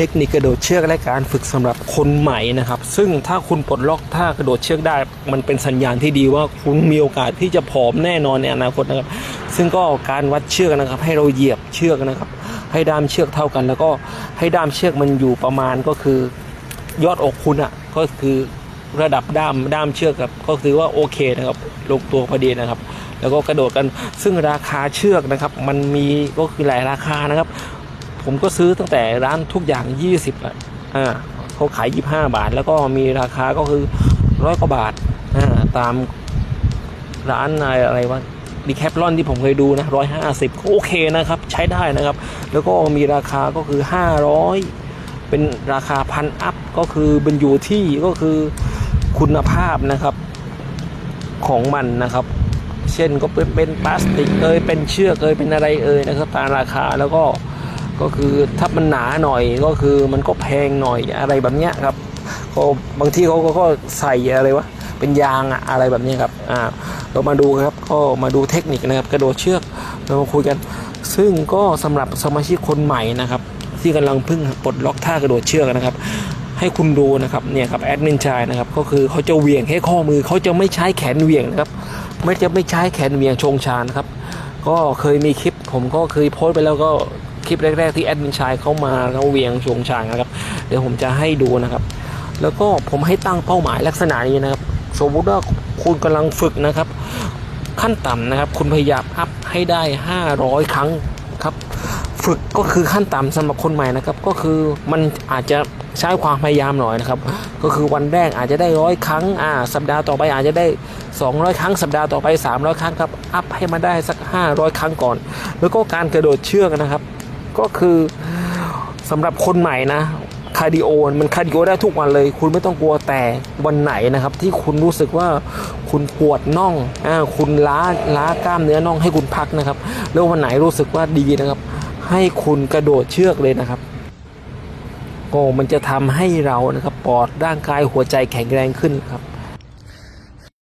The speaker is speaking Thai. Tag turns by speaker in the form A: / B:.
A: ทคนิคกระโดดเชือกและการฝึกสำหรับคนใหม่นะครับ ซึ่งถ้าคุณปลดล็อกท่ากระโดดเชือกได้ มันเป็นสัญญาณที่ดีว่าคุณมีโอกาสที่จะผอมแน่นอนในอนาคตนะครับ ซึ่งก็การวัดเชือกนะครับ ให้เราเหยียบเชือกนะครับ ให้ด้ามเชือกเท่ากัน แล้วก็ให้ด้ามเชือกมันอยู่ประมาณก็คือยอดอกคุณอะ่ะก็คือระดับด้ามด้ามเชือกครับก็ถือว่าโอเคนะครับลงตัวพอดีนะครับ แล้วก็กระโดดกันซึ่งราคาเชือกนะครับ มันมีก็คือหลายราคานะครับ ผมก็ซื้อตั้งแต่ร้านทุกอย่าง 20อะอ่าเขาขาย 25 บาท แล้วก็มีราคาก็คือร้อยกว่าบาทอ่าตามร้านอะไรวะดีแคปลอนที่ผมเคยดูนะร้อยห้าสิบก็โอเคนะครับ ใช้ได้นะครับ แล้วก็มีราคาก็คือ500เป็นราคาพันอัพก็คือเป็นอยู่ที่ก็คือคุณภาพนะครับของมันนะครับ เช่นก็เป็นเป็นพลาสติกเอยเป็นเชือกเอยเป็นอะไรเอยนะครับตามราคาแล้วก็ ก็คือถ้ามันหนาหน่อยก็คือมันก็แพงหน่อยอะไรแบบเนี้ยครับก็บางที่เขาก็ใส่อะไรวะเป็นยางอะอะไรแบบเนี้ยครับอ่าเรามาดูครับก็มาดูเทคนิคนะครับกระโดดเชือกเรามาคุยกัน ซึ่งก็สำหรับสมาชิกคนใหม่นะครับที่กำลังเพิ่งปลดล็อกท่ากระโดดเชือกนะครับ ให้คุณดูนะครับเนี่ยครับแอดมินชายนะครับก็คือเขาจะเหวี่ยงแค่ข้อมือเขาจะไม่ใช้แขนเหวี่ยงนะครับไม่จะไม่ใช้แขนเหวี่ยงชงชานครับก็เคยมีคลิปผมก็เคยโพสต์ไปแล้วก็ คลิปแรก ๆ ที่แอดมินชายเขามาเขาเวียงชงชางนะครับ เดี๋ยวผมจะให้ดูนะครับ แล้วก็ผมให้ตั้งเป้าหมายลักษณะนี้นะครับ สมมติว่าคุณกำลังฝึกนะครับ ขั้นต่ำนะครับ คุณพยายามอัพให้ได้ 500 ครั้งครับ ฝึกก็คือขั้นต่ำสำหรับคนใหม่นะครับ ก็คือมันอาจจะใช้ความพยายามหน่อยนะครับ ก็คือวันแรกอาจจะได้ร้อยครั้งอ่าสัปดาห์ต่อไปอาจจะได้ 200 ครั้ง สัปดาห์ต่อไป 300 ครั้งครับ อัพให้มาได้สัก 500 ครั้งก่อน แล้วก็การกระโดดเชือกนะครับ ก็คือสำหรับคนใหม่นะคาร์ดิโอมันคาร์ดิโอได้ทุกวันเลย คุณไม่ต้องกลัวแต่วันไหนนะครับ ที่คุณรู้สึกว่าคุณปวดน่องอ่าคุณล้าล้ากล้ามเนื้อน่องให้คุณพักนะครับ แล้ววันไหนรู้สึกว่าดีนะครับ ให้คุณกระโดดเชือกเลยนะครับก็มันจะทำให้เรานะครับปอดร่างกายหัวใจแข็งแรงขึ้นครับ